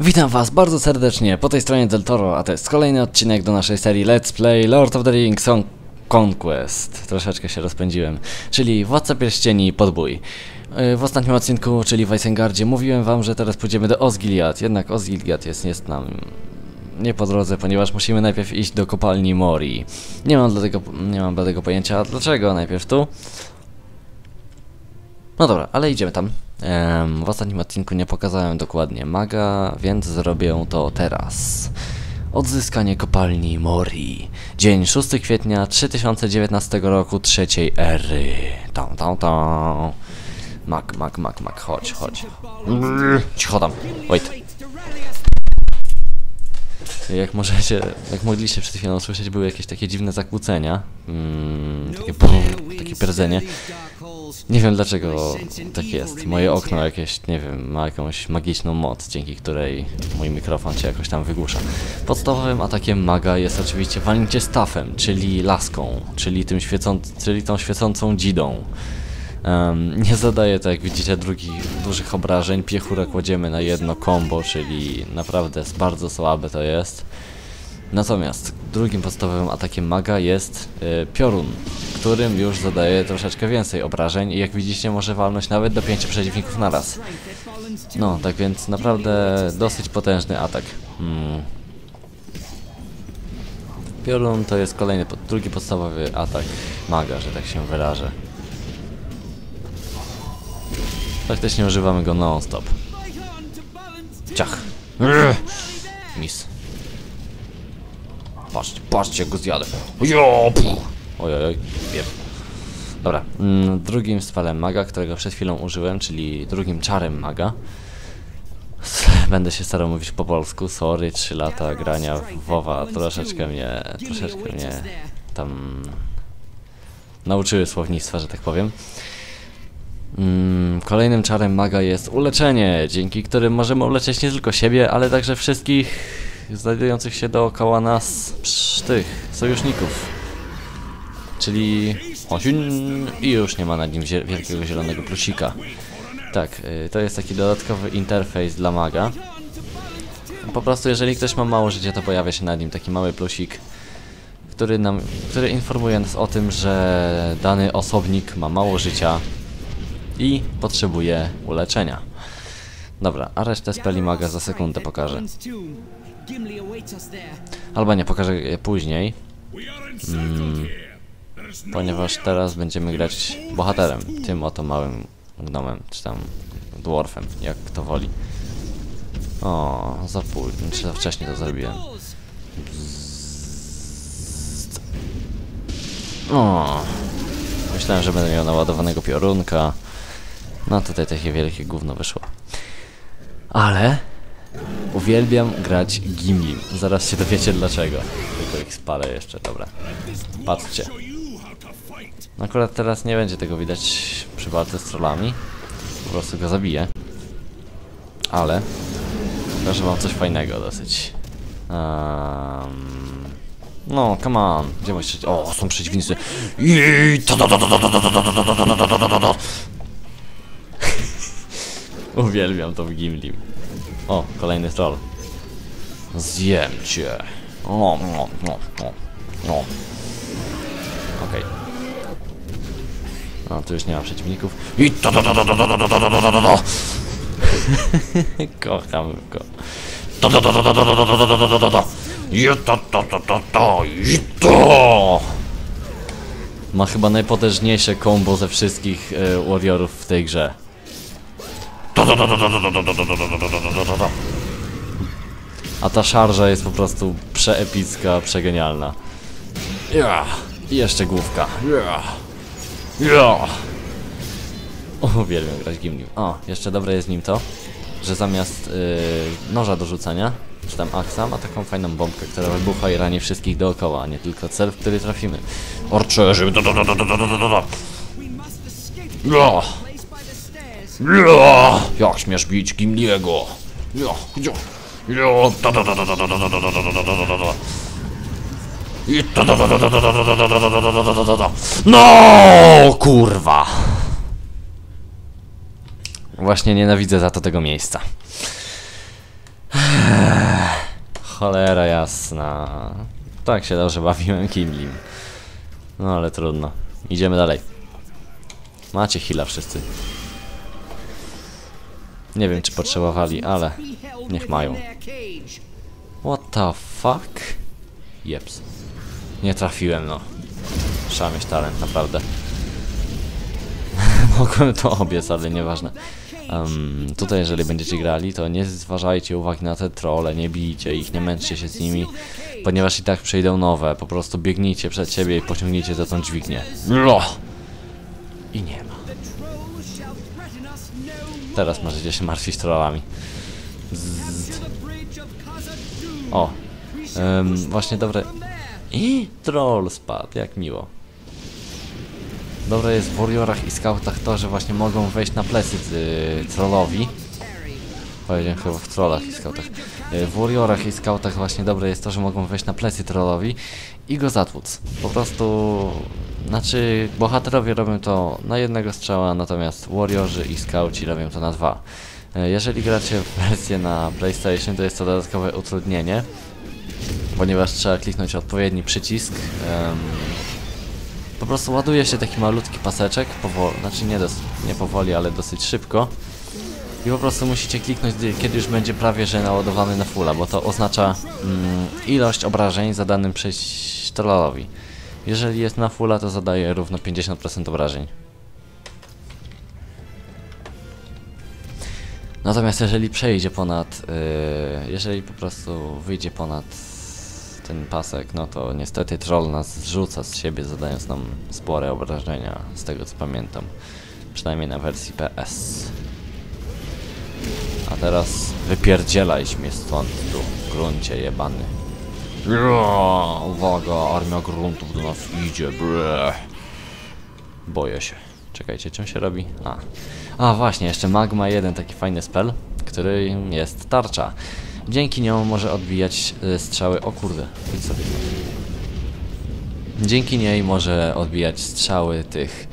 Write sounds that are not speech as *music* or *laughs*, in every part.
Witam was bardzo serdecznie, po tej stronie Del Toro, a to jest kolejny odcinek do naszej serii Let's Play Lord of the Rings Song Conquest. Troszeczkę się rozpędziłem, czyli Władca Pierścieni Podbój. Yy, W ostatnim odcinku, czyli w Isengardzie, mówiłem wam, że teraz pójdziemy do Osgiliath, jednak Osgiliath jest, jest nam nie po drodze, ponieważ musimy najpierw iść do kopalni Mori. Nie mam dlatego, nie mam dlatego pojęcia, dlaczego najpierw tu. No dobra, ale idziemy tam. W ostatnim odcinku nie pokazałem dokładnie maga, więc zrobię to teraz. Odzyskanie kopalni Mori. Dzień 6 kwietnia 3019 roku trzeciej ery. Tam, tam, tam. Mag, mag, mag, mag, chodź, chodź. Cicho tam, wait. Jak możecie, jak mogliście przed chwilą usłyszeć, były jakieś takie dziwne zakłócenia. Mm, takie brrr, takie pierdzenie. Nie wiem dlaczego tak jest. Moje okno jakieś, nie wiem, ma jakąś magiczną moc, dzięki której mój mikrofon się jakoś tam wygłusza. Podstawowym atakiem maga jest oczywiście walnięcie stafem, czyli laską, czyli, tym świecą, czyli tą świecącą dzidą. Em, nie zadaje to, jak widzicie, drugich dużych obrażeń. Piechura kładziemy na jedno combo, czyli naprawdę bardzo słabe to jest. Natomiast drugim podstawowym atakiem maga jest y, piorun, którym już zadaje troszeczkę więcej obrażeń i jak widzicie może walnąć nawet do pięciu przeciwników naraz. No, tak więc naprawdę dosyć potężny atak. Hmm. Piorun to jest kolejny, drugi podstawowy atak maga, że tak się wyrażę. Praktycznie używamy go non-stop. Ciach. Mis. Patrzcie, patrzcie, go zjadę. Jo, Ojoj, wiem. Dobra, mm, drugim spalem maga, którego przed chwilą użyłem, czyli drugim czarem maga. *laughs* Będę się starał mówić po polsku, sorry, 3 lata grania w WoWa troszeczkę mnie, troszeczkę mnie tam nauczyły słownictwa, że tak powiem. Mm, kolejnym czarem maga jest uleczenie, dzięki którym możemy uleczyć nie tylko siebie, ale także wszystkich znajdujących się dookoła nas psz, tych sojuszników. Czyli i już nie ma nad nim wielkiego zielonego plusika. Tak, y, to jest taki dodatkowy interfejs dla maga. Po prostu jeżeli ktoś ma mało życia, to pojawia się nad nim taki mały plusik, który, nam, który informuje nas o tym, że dany osobnik ma mało życia i potrzebuje uleczenia. Dobra, a resztę speli maga za sekundę pokażę. Albo nie, pokażę je później, mm, ponieważ teraz będziemy grać bohaterem, tym oto małym gnomem, czy tam dwarfem, jak kto woli. O, za późno, czy za wcześnie to zrobiłem. O, myślałem, że będę miał naładowanego piorunka. No tutaj takie wielkie gówno wyszło. Ale Uwielbiam grać Gimlim. Zaraz się dowiecie dlaczego. Tylko ich spalę jeszcze, dobra. Patrzcie. Akurat teraz nie będzie tego widać przy walce z trollami. Po prostu go zabiję. Ale... Pokażę wam coś fajnego dosyć. Um... No, come on. Gdzie mój. O, są przeciwnicy. I... Uwielbiam to w Gimlim. O, kolejny troll. Zjem cię. O, no, no, no, no. Okej. No, tu już nie ma przeciwników. I to to to to to to to to to to to Kocham go. To to to to to to to to to to to to I to to to to to to Ma chyba najpotężniejsze combo ze wszystkich e, warriorów w tej grze. A ta szarża jest po prostu przeepicka, przegenialna. Ja. I jeszcze główka. Ja. Ja. Uwielbiam grać gimnim. O, jeszcze dobre jest nim to, że zamiast yy, noża do rzucania, czy tam aksa, ma taką fajną bombkę, która wybucha i rani wszystkich dookoła, a nie tylko cel, w który trafimy. Orczerzy! Do, do, do, do, do, do, do, do. Ja. Ja, jak śmiesz bić Gimliego? Ja. No, kurwa. Właśnie nienawidzę za to tego miejsca. Cholera jasna. Tak się dobrze bawiłem Kimlim. No ale trudno. Idziemy dalej. Macie hila wszyscy. Nie wiem czy potrzebowali, ale niech mają. What the fuck? Jeps. Nie trafiłem no. Trzeba mieć talent, naprawdę. *laughs* Mogłem to obiec, ale nieważne. Um, tutaj jeżeli będziecie grali, to nie zważajcie uwagi na te trolle, nie bijcie ich, nie męczcie się z nimi, ponieważ i tak przyjdą nowe. Po prostu biegnijcie przed siebie i pociągnijcie za tą dźwignię. Lo! I nie. Teraz możecie się martwić trollami. O, um, właśnie dobre. I troll spadł, jak miło. Dobre jest w warriorach i scoutach to, że właśnie mogą wejść na plecy y, trollowi. Powiedziałem chyba w trollach i scoutach. Y, w warriorach i scoutach właśnie dobre jest to, że mogą wejść na plecy trollowi i go zatłuc. Po prostu... Znaczy, bohaterowie robią to na jednego strzała, natomiast warriorzy i scouci robią to na dwa. Y, jeżeli gracie w wersję na PlayStation, to jest to dodatkowe utrudnienie, ponieważ trzeba kliknąć odpowiedni przycisk. po prostu ładuje się taki malutki paseczek, powoli, znaczy nie, nie powoli, ale dosyć szybko. I po prostu musicie kliknąć, kiedy już będzie prawie że naładowany na fulla, bo to oznacza mm, ilość obrażeń zadanym przez trollowi. Jeżeli jest na fulla, to zadaje równo 50% obrażeń. Natomiast jeżeli przejdzie ponad, yy, jeżeli po prostu wyjdzie ponad ten pasek, no to niestety troll nas zrzuca z siebie, zadając nam spore obrażenia, z tego co pamiętam. Przynajmniej na wersji PS. A teraz wypierdzielaj mnie stąd, tu, gruncie jebany. Uwaga, armia gruntów do nas idzie, bre. Boję się. Czekajcie, czym się robi? A. A właśnie, jeszcze Magma 1, taki fajny spell, który jest tarcza. Dzięki nią może odbijać y, strzały. O kurde, idź sobie. Dzięki niej może odbijać strzały tych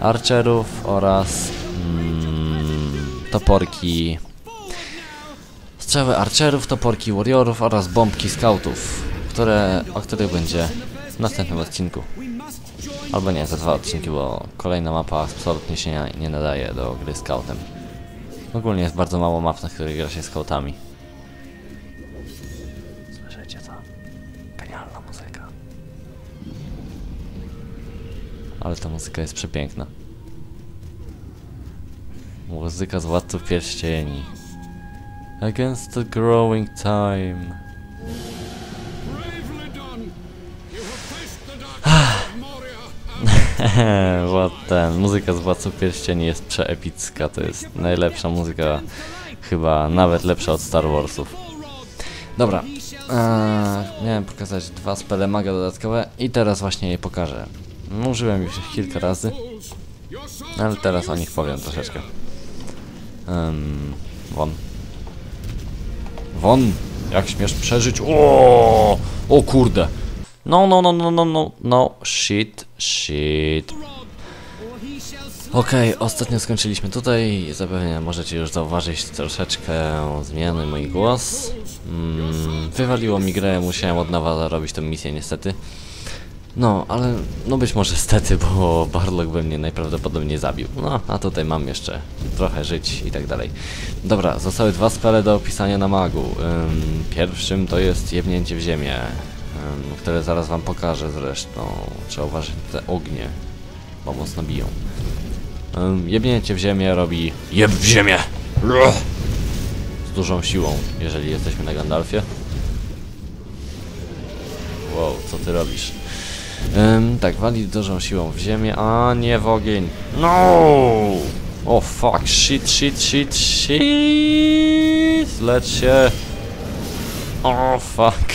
archerów oraz mm, toporki. Strzały archerów, toporki warriorów oraz bombki scoutów, które, o których będzie w następnym odcinku. Albo nie, za dwa odcinki, bo kolejna mapa absolutnie się nie, nie nadaje do gry scoutem. Ogólnie jest bardzo mało map, na których gra się scoutami. Słyszycie to? Genialna muzyka. Ale ta muzyka jest przepiękna. Muzyka z Władców Pierścieni. Against the growing time. *laughs* ten, muzyka z Władców Pierścieni jest przeepicka, to jest najlepsza muzyka, chyba nawet lepsza od Star Warsów. Dobra, eee, miałem pokazać dwa spele maga dodatkowe i teraz właśnie je pokażę. Użyłem już ich kilka razy, ale teraz o nich powiem troszeczkę. Um, won. Won! Jak śmiesz przeżyć? O, o kurde! No, no, no, no, no, no, no, shit, shit. Okej, ostatnio skończyliśmy tutaj. Zapewne możecie już zauważyć troszeczkę zmiany mój głos. Mm, wywaliło mi grę, musiałem od nowa robić tę misję niestety. No, ale no być może stety, bo Barlock by mnie najprawdopodobniej zabił. No, a tutaj mam jeszcze trochę żyć i tak dalej. Dobra, zostały dwa spele do opisania na magu. Ym, pierwszym to jest jebnięcie w ziemię, które zaraz wam pokażę zresztą. Trzeba uważać na te ognie, bo mocno biją. Jebnięcie w ziemię robi jeb w ziemię! Z dużą siłą, jeżeli jesteśmy na Gandalfie. Wow, co ty robisz? Ym, tak, wali dużą siłą w ziemię, a nie w ogień. No! Oh, fuck, shit, shit, shit, shit! Lecz się! Oh, fuck!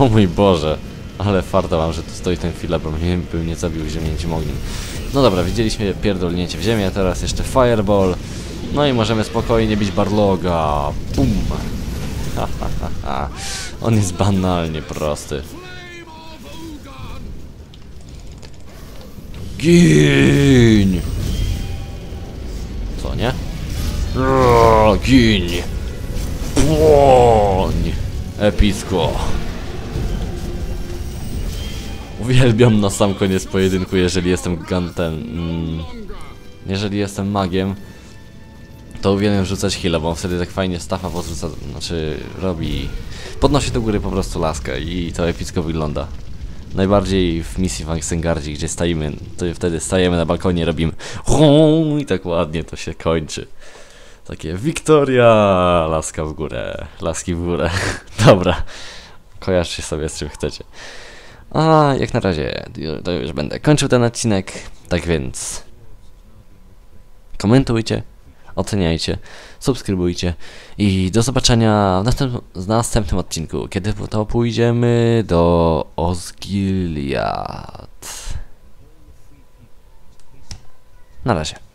O mój Boże! Ale farta mam, że tu stoi ten chwilę, bo mnie bym nie zabił ziemnięciem ogniem. No dobra, widzieliśmy pierdolnięcie w ziemię, teraz jeszcze fireball. No i możemy spokojnie bić Barloga. Bum! Ha, ha, ha, ha. On jest banalnie prosty. Gin! Co nie? Gin! Dłoń! Epicko. Uwielbiam na sam koniec pojedynku, jeżeli jestem gantem. Mm, jeżeli jestem magiem, to uwielbiam rzucać heal'a, bo on wtedy tak fajnie stafa podrzuca, znaczy robi... Podnosi do góry po prostu laskę i to epicko wygląda. Najbardziej w misji w Angsengardzie, gdzie stajemy, to wtedy stajemy na balkonie, robimy i tak ładnie to się kończy. Takie Wiktoria, laska w górę, laski w górę. *laughs* Dobra, kojarzcie sobie z czym chcecie. A jak na razie to już będę kończył ten odcinek, tak więc komentujcie, oceniajcie, subskrybujcie i do zobaczenia w następnym, w następnym odcinku, kiedy to pójdziemy do Osgiliad. Na razie.